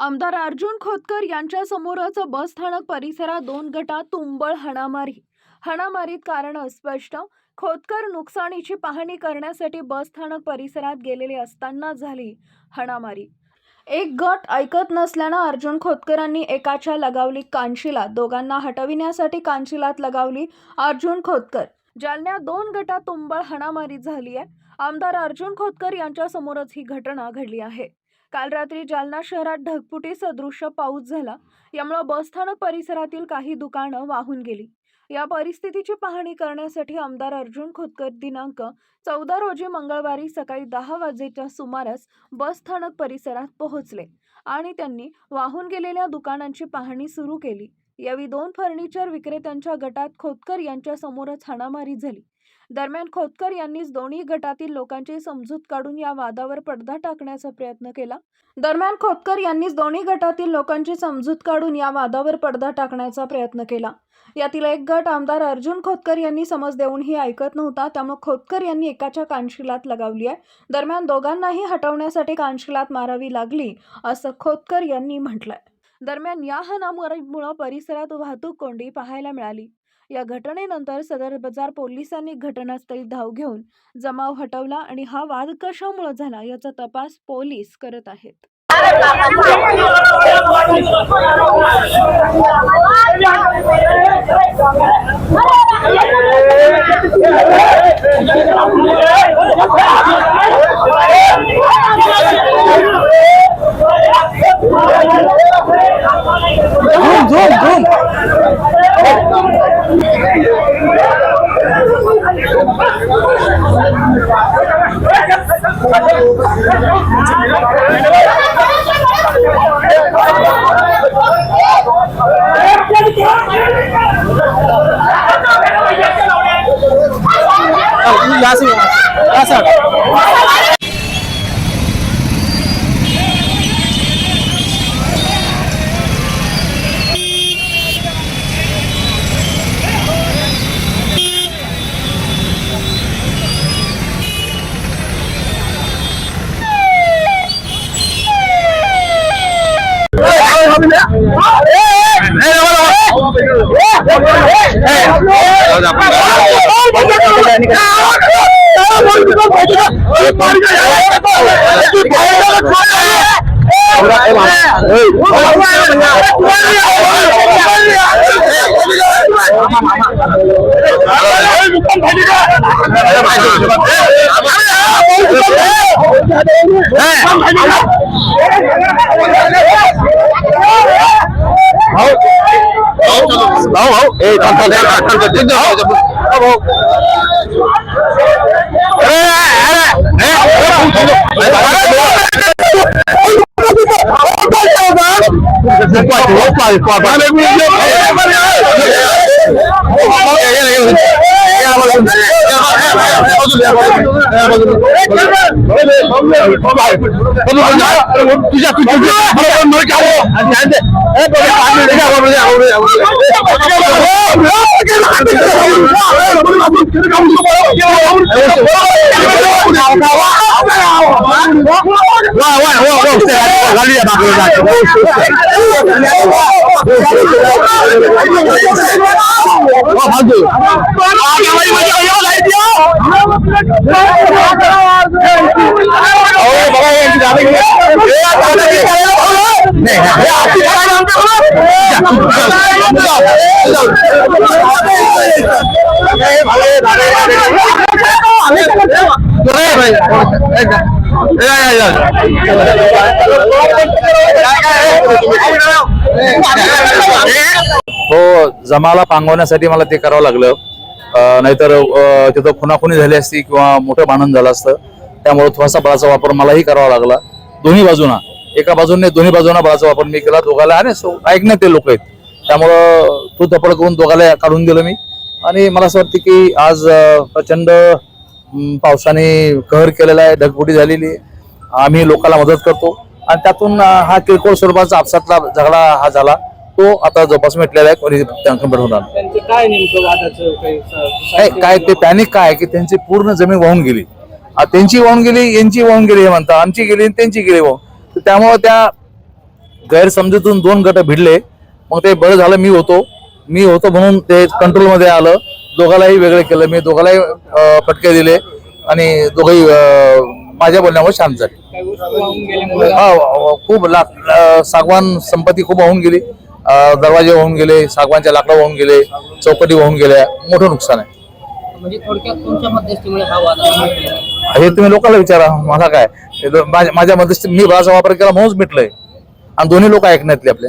आमदार अर्जुन खोतकर यांच्या समोरच बसस्थानक परिसरात दोन गटात तुंबळ हाणामारी हाणामारीत कारण अस्पष्ट. खोतकर नुकसानीची पाहणी करण्यासाठी बसस्थानक परिसरात गेलेले असताना झाली हाणामारी. एक गट ऐकत नसल्यानं अर्जुन खोतकरांनी एकाच्या लगावली कांशिला दोघांना हटविण्यासाठी कांशिलात लगावली अर्जुन खोतकर जालन्यात दोन गटात तुंबळ हाणामारी झाली आहे आमदार अर्जुन खोतकर यांच्यासमोरच ही घटना घडली आहे. काल रात्री जालना शहरात ढगफुटी सदृश्य पाऊस झाला. यामुळे बसस्थानक परिसरातील काही दुकानं वाहून गेली. या परिस्थितीची पाहणी करण्यासाठी आमदार अर्जुन खोतकर दिनांक चौदा रोजी मंगळवारी सकाळी दहा वाजेच्या सुमारास बसस्थानक परिसरात पोहोचले आणि त्यांनी वाहून गेलेल्या दुकानांची पाहणी सुरू केली. यावेळी दोन फर्निचर विक्रेत्यांच्या गटात खोतकर यांच्या समोरच हाणामारी झाली. दरम्यान खोतकर यांनीच दोन्ही गटातील लोकांची समजूत काढून या वादावर पडदा टाकण्याचा प्रयत्न केला. दरम्यान खोतकर यांनीच दोन्ही गटातील लोकांची समजूत काढून या वादावर पडदा टाकण्याचा प्रयत्न केला. यातील एक गट आमदार अर्जुन खोतकर यांनी समज देऊनही ऐकत नव्हता त्यामुळे खोतकर यांनी एकाच्या कानशिलात लगावली आहे. दरम्यान दोघांनाही हटवण्यासाठी कानशिलात मारावी लागली असं खोतकर यांनी म्हटलंय. दरम्यान या हाणामारीमुळे परिसरात वाहतूक कोंडी पाहायला मिळाली. या घटनेनंतर सदर बाजार पोलिसांनी घटनास्थळी धाव घेऊन जमाव हटवला आणि हा वाद कशामुळे झाला याचा तपास पोलीस करत आहेत. স্যার হও হও এই কান্তা দেখা थांब थांब Angalia bakuli lake. ভালো हो जमाला पांगवण्यासाठी मला ते करावं लागलं. नाहीतर तिथं खुनाखुनी झाली असती किंवा मोठं भांडण झालं असतं. त्यामुळे थोडासा बळाचा वापर मलाही करावा लागला. दोन्ही बाजूना. एका बाजूने दोन्ही बाजूना बळाचा वापर मी केला. दोघाला आणि सो- ऐकण्यात ते लोक आहेत. त्यामुळं तो धपड करून दोघाला काढून दिलं मी. आणि मला असं वाटतं की आज प्रचंड पावसाने कहर केलेला आहे ढगफुटी झालेली आहे. आम्ही लोकांना मदत करतो. आणि त्यातून हा किरकोळ स्वरूपाचा आपसातला झगडा हा झाला. तो आता जवळपास मिटलेला आहे कोणी काय काय ते पॅनिक काय की त्यांची पूर्ण जमीन वाहून गेली. त्यांची वाहून गेली यांची वाहून गेली हे म्हणतात. आमची गेली आणि त्यांची गेली वाहून. त्यामुळे त्या गैरसमजूतून दोन गट भिडले. मग ते बरं झालं मी होतो. मी होतो म्हणून ते कंट्रोलमध्ये आलं. दोघालाही वेगळं केलं. मी दोघालाही फटके दिले आणि दोघंही माझ्या बोलण्यामुळे शांत झाले. हा, खूप लाख सागवान संपत्ती खूप वाहून गेली. दरवाजे वाहून गेले सागवानच्या लाकडं वाहून गेले चौकटी वाहून गेल्या. मोठं नुकसान आहे. म्हणजे हा तुम्ही लोकांना विचारा मला काय? माझ्या मध्यस्थी मी बळाचा वापर केला म्हणूनच मिटलंय. आणि दोन्ही लोक ऐकण्यातले आपले.